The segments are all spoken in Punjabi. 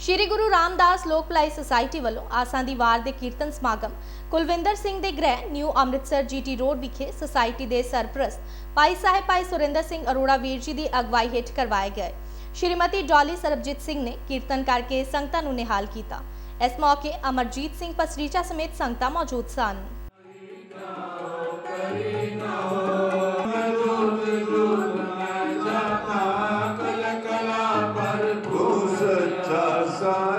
ਸ਼੍ਰੀ ਗੁਰੂ ਰਾਮਦਾਸ ਲੋਕ ਭਲਾਈ ਸੁਸਾਇਟੀ ਵੱਲੋਂ ਆਸਾਂ ਦੀ ਵਾਰ ਦੇ ਕੀਰਤਨ ਸਮਾਗਮ ਕੁਲਵਿੰਦਰ ਸਿੰਘ ਦੇ ਗ੍ਰਹਿ, ਨਿਊ ਅੰਮ੍ਰਿਤਸਰ ਜੀਟੀ ਰੋਡ ਵਿਖੇ ਸੁਸਾਇਟੀ ਦੇ ਸਰਪ੍ਰਸਤ ਭਾਈ ਸਾਹਿਬ ਭਾਈ ਸੁਰਿੰਦਰ ਸਿੰਘ ਅਰੋੜਾ ਵੀਰ ਜੀ ਦੀ ਅਗਵਾਈ ਹੇਠ ਕਰਵਾਏ ਗਏ। ਸ਼੍ਰੀਮਤੀ ਡੋਲੀ ਸਰਬਜੀਤ ਸਿੰਘ ਨੇ ਕੀਰਤਨ ਕਰਕੇ ਸੰਗਤਾਂ ਨੂੰ ਨਿਹਾਲ ਕੀਤਾ। ਇਸ ਮੌਕੇ ਅਮਰਜੀਤ ਸਿੰਘ ਪਸਰੀਚਾ ਸਮੇਤ ਸੰਗਤਾਂ ਮੌਜੂਦ ਸਨ। ਉਹ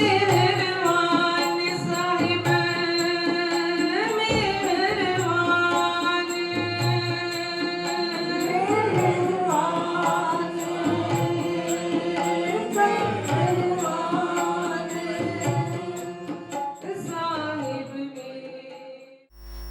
give